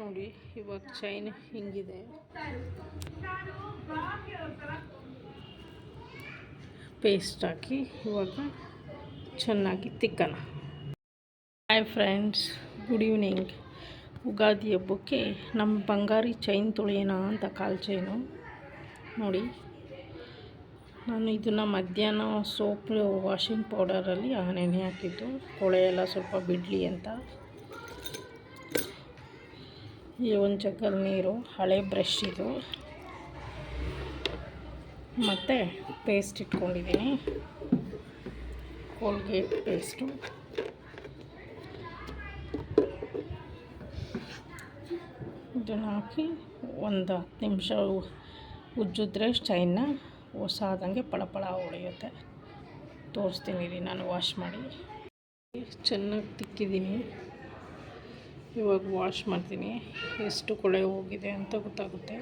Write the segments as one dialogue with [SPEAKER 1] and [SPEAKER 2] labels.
[SPEAKER 1] ನೋಡಿ, ಇವಾಗ ಚೈನ್ ಹಿಂಗಿದೆ. ಪೇಸ್ಟ್ ಹಾಕಿ, ಇವಾಗ ಚೆನ್ನಾಗಿ ತಿಕ್ಕನ hi friends good evening Ugadi ಹಬ್ಬಕ್ಕೆ ನಮ್ಮ ಬಂಗಾರಿ ಚೈನ್ ತೊಳೆಯೋಣ ಅಂತ ಕಾಲು ಚೈನು ನೋಡಿ, ನಾನು ಇದನ್ನು ಮಧ್ಯಾಹ್ನ ಸೋಪ್ ವಾಷಿಂಗ್ ಪೌಡರಲ್ಲಿ ನೆನೆ ಹಾಕಿದ್ದು. ಕೊಳೆ ಎಲ್ಲ ಸ್ವಲ್ಪ ಬಿಡಲಿ ಅಂತ. ಈ ಒಂದು ಜಗ್ಗಲ್ಲಿ ನೀರು, ಹಳೆ ಬ್ರಷ್ ಇದು. ಮತ್ತು ಪೇಸ್ಟ್ ಇಟ್ಕೊಂಡಿದ್ದೀನಿ. ಕೋಲ್ಗೇಟ್ ಪೇಸ್ಟು ಇದನ್ನು ಹಾಕಿ ಒಂದು ಹತ್ತು ನಿಮಿಷ ಉಜ್ಜಿದ್ರೆ ಚೈನ್ನ ಹೊಸಾದಂಗೆ ಪಳಪಳ ಹೊಳೆಯುತ್ತೆ. ತೋರಿಸ್ತೀನಿ ನಾನು ವಾಶ್ ಮಾಡಿ. ಚೆನ್ನಾಗಿ ತಿಕ್ಕಿದ್ದೀನಿ. ಇವಾಗ ವಾಶ್ ಮಾಡ್ತೀನಿ. ಎಷ್ಟು ಕೊಳೆ ಹೋಗಿದೆ ಅಂತ ಗೊತ್ತಾಗುತ್ತೆ.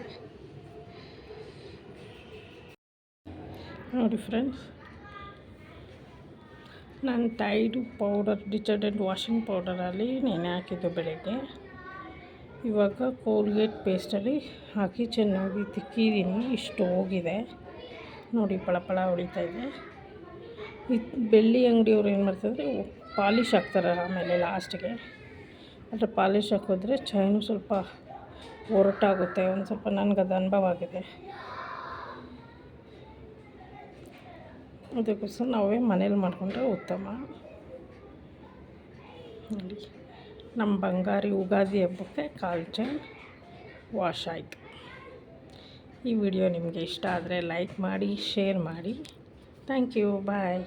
[SPEAKER 1] ನೋಡಿ ಫ್ರೆಂಡ್ಸ್ ನಾನು ಟೈಡು ಪೌಡರ್ ಡಿಟರ್ಜೆಂಟ್ ವಾಷಿಂಗ್ ಪೌಡರಲ್ಲಿ ನೆನೆ ಹಾಕಿದ್ದು ಬೆಳಗ್ಗೆ. ಇವಾಗ ಕೋಲ್ಗೇಟ್ ಪೇಸ್ಟಲ್ಲಿ ಹಾಕಿ ಚೆನ್ನಾಗಿ ತಿಕ್ಕಿದ್ದೀನಿ. ಇಷ್ಟು ಹೋಗಿದೆ. ನೋಡಿ ಪಳಪಳ ಹೊಡಿತಾ ಇದೆ. ಬೆಳ್ಳಿ ಅಂಗಡಿಯವ್ರು ಏನು ಮಾಡ್ತಾರೆ ಪಾಲಿಶ್ ಹಾಕ್ತಾರೆ ಆಮೇಲೆ ಲಾಸ್ಟಿಗೆ ಆದರೆ ಪಾಲಿಶ್ ಹಾಕಿದ್ರೆ ಚೈನು ಸ್ವಲ್ಪ ಒರಟಾಗುತ್ತೆ, ಒಂದು ಸ್ವಲ್ಪ ನನಗೆ ಅದು ಅನುಭವ ಆಗಿದೆ. ಅದಕ್ಕೋಸ್ಕರ ನಾವೇ ಮನೇಲಿ ಮಾಡಿಕೊಂಡ್ರೆ ಉತ್ತಮ. ನೋಡಿ, ನಮ್ಮ ಬಂಗಾರಿ ಉಗಾದಿ ಹಬ್ಬಕ್ಕೆ ಕಾಲ್ ಚೈನ್ ವಾಶ್ ಆಯಿತು. ಈ ವಿಡಿಯೋ ನಿಮಗೆ ಇಷ್ಟ ಆದರೆ ಲೈಕ್ ಮಾಡಿ, ಶೇರ್ ಮಾಡಿ. Thank you, bye.